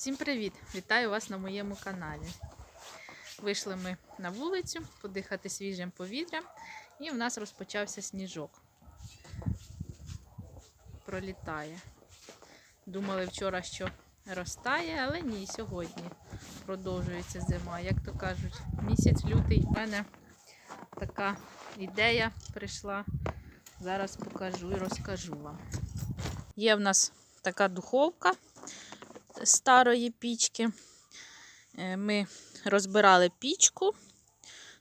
Всім привіт! Вітаю вас на моєму каналі. Вийшли ми на вулицю подихати свіжим повітрям, і в нас розпочався сніжок. Пролітає. Думали вчора, що розтає, але ні, сьогодні продовжується зима. Як то кажуть, місяць лютий в мене така ідея прийшла. Зараз покажу і розкажу вам. Є в нас така духовка старої пічки. Е, Ми розбирали пічку,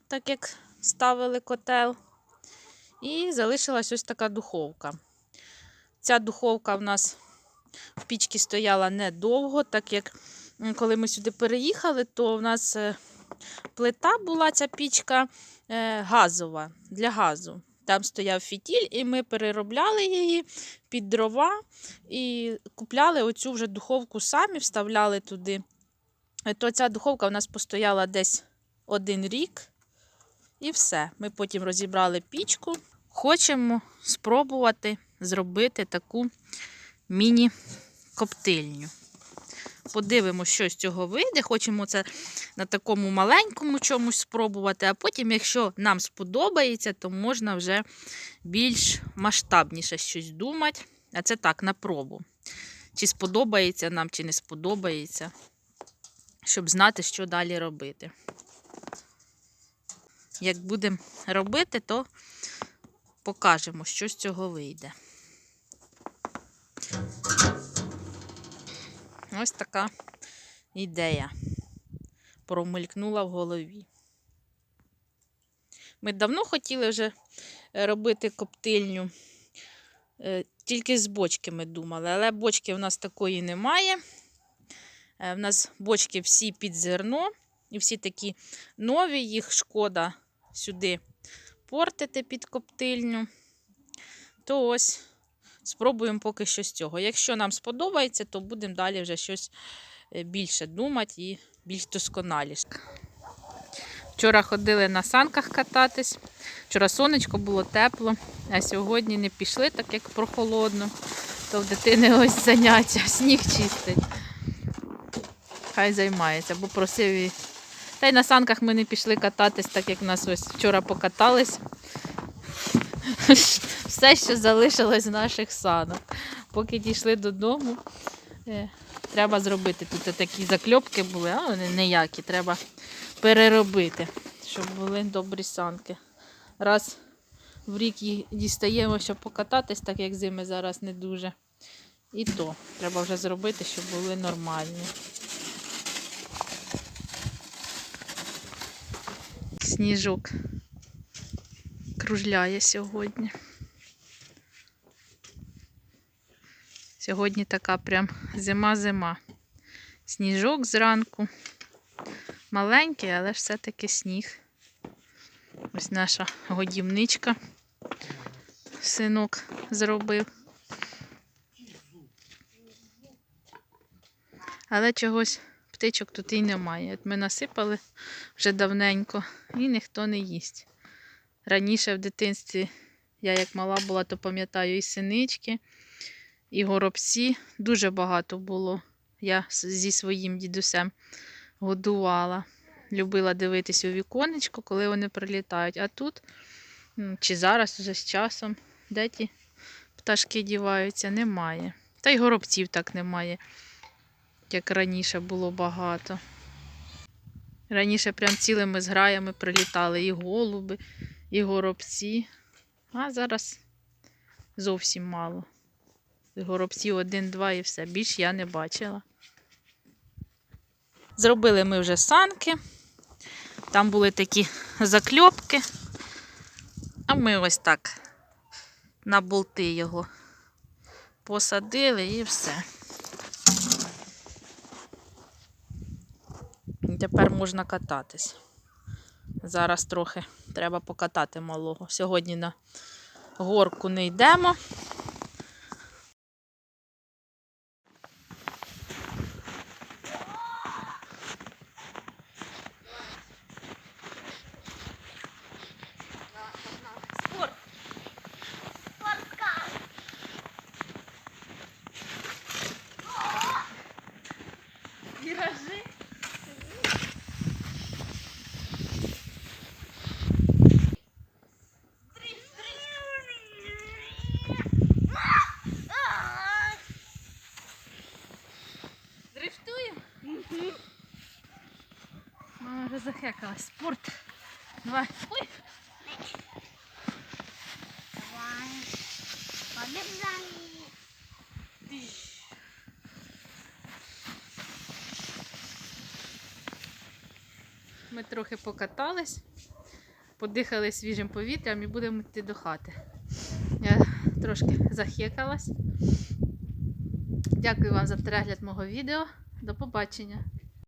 так як ставили котел, і залишилась ось така духовка. Ця духовка в нас в пічці стояла недовго, так як коли ми сюди переїхали, то в нас е, плита була ця пічка е, газова для газу. Там стояв фітіль, і ми переробляли її під дрова і купляли оцю вже духовку самі, вставляли туди. Е, То ця духовка в нас постояла десь один рік. І все. Ми потім розібрали пічку. Хочемо спробувати зробити таку міні-коптильню. Подивимося, що з цього вийде. Хочемо це на такому маленькому чомусь спробувати, а потім, якщо нам сподобається, то можна вже більш масштабніше щось думати. А це так, на пробу. Чи сподобається нам, чи не сподобається, щоб знати, що далі робити. Як будемо робити, то покажемо, що з цього вийде. Ось така ідея промелькнула в голові. Ми давно хотіли вже робити коптильню, е, тільки з бочки ми думали, але бочки в нас такої немає. Е, В нас бочки всі під зерно, і всі такі нові, їх шкода сюди портити під коптильню. То ось спробуємо поки що з цього. Якщо нам сподобається, то будемо далі вже щось е, більше думати і більш досконаліше. Вчора ходили на санках кататись. Вчора сонечко було тепло, а сьогодні не пішли, так як прохолодно. То в дитини ось заняття, сніг чистить. Хай займається, бо просив і. Та й на санках ми не пішли кататись, так як нас ось вчора покатались. Все, що залишилось з наших санок. Поки дійшли додому, е, треба зробити. Тут такі закльопки були, а вони ніякі. Треба переробити, щоб були добрі санки. Раз в рік їх дістаємо, щоб покататись, так як зими зараз не дуже. І то треба вже зробити, щоб були нормальні. Сніжок кружляє сьогодні. Сьогодні така прям зима-зима. Сніжок зранку. Маленький, але ж все-таки сніг. Ось наша годівничка. Синок зробив. Але чогось птичок тут і немає. Ми насипали вже давненько і ніхто не їсть. Раніше в дитинстві, я як мала була, то пам'ятаю і синички, і горобці. Дуже багато було. Я зі своїм дідусем годувала. Любила дивитись у віконечко, коли вони прилітають. А тут, чи зараз вже з часом, де ті пташки діваються, немає. Та й горобців так немає, як раніше було багато. Раніше прям цілими зграями прилітали і голуби, і горобці. А зараз зовсім мало. Горобців один-два і все. Більш я не бачила. Зробили ми вже санки. Там були такі закльопки. А ми ось так на болти його посадили і все. Тепер можна кататись. Зараз трохи треба покатати малого. Сьогодні на горку не йдемо. Мама вже захекалась. Спорт. Давай. Ой. Давай. Побежали. Ми трохи покатались, подихали свіжим повітрям і будемо йти до хати. Я трошки захекалась. Дякую вам за перегляд мого відео. До побачення!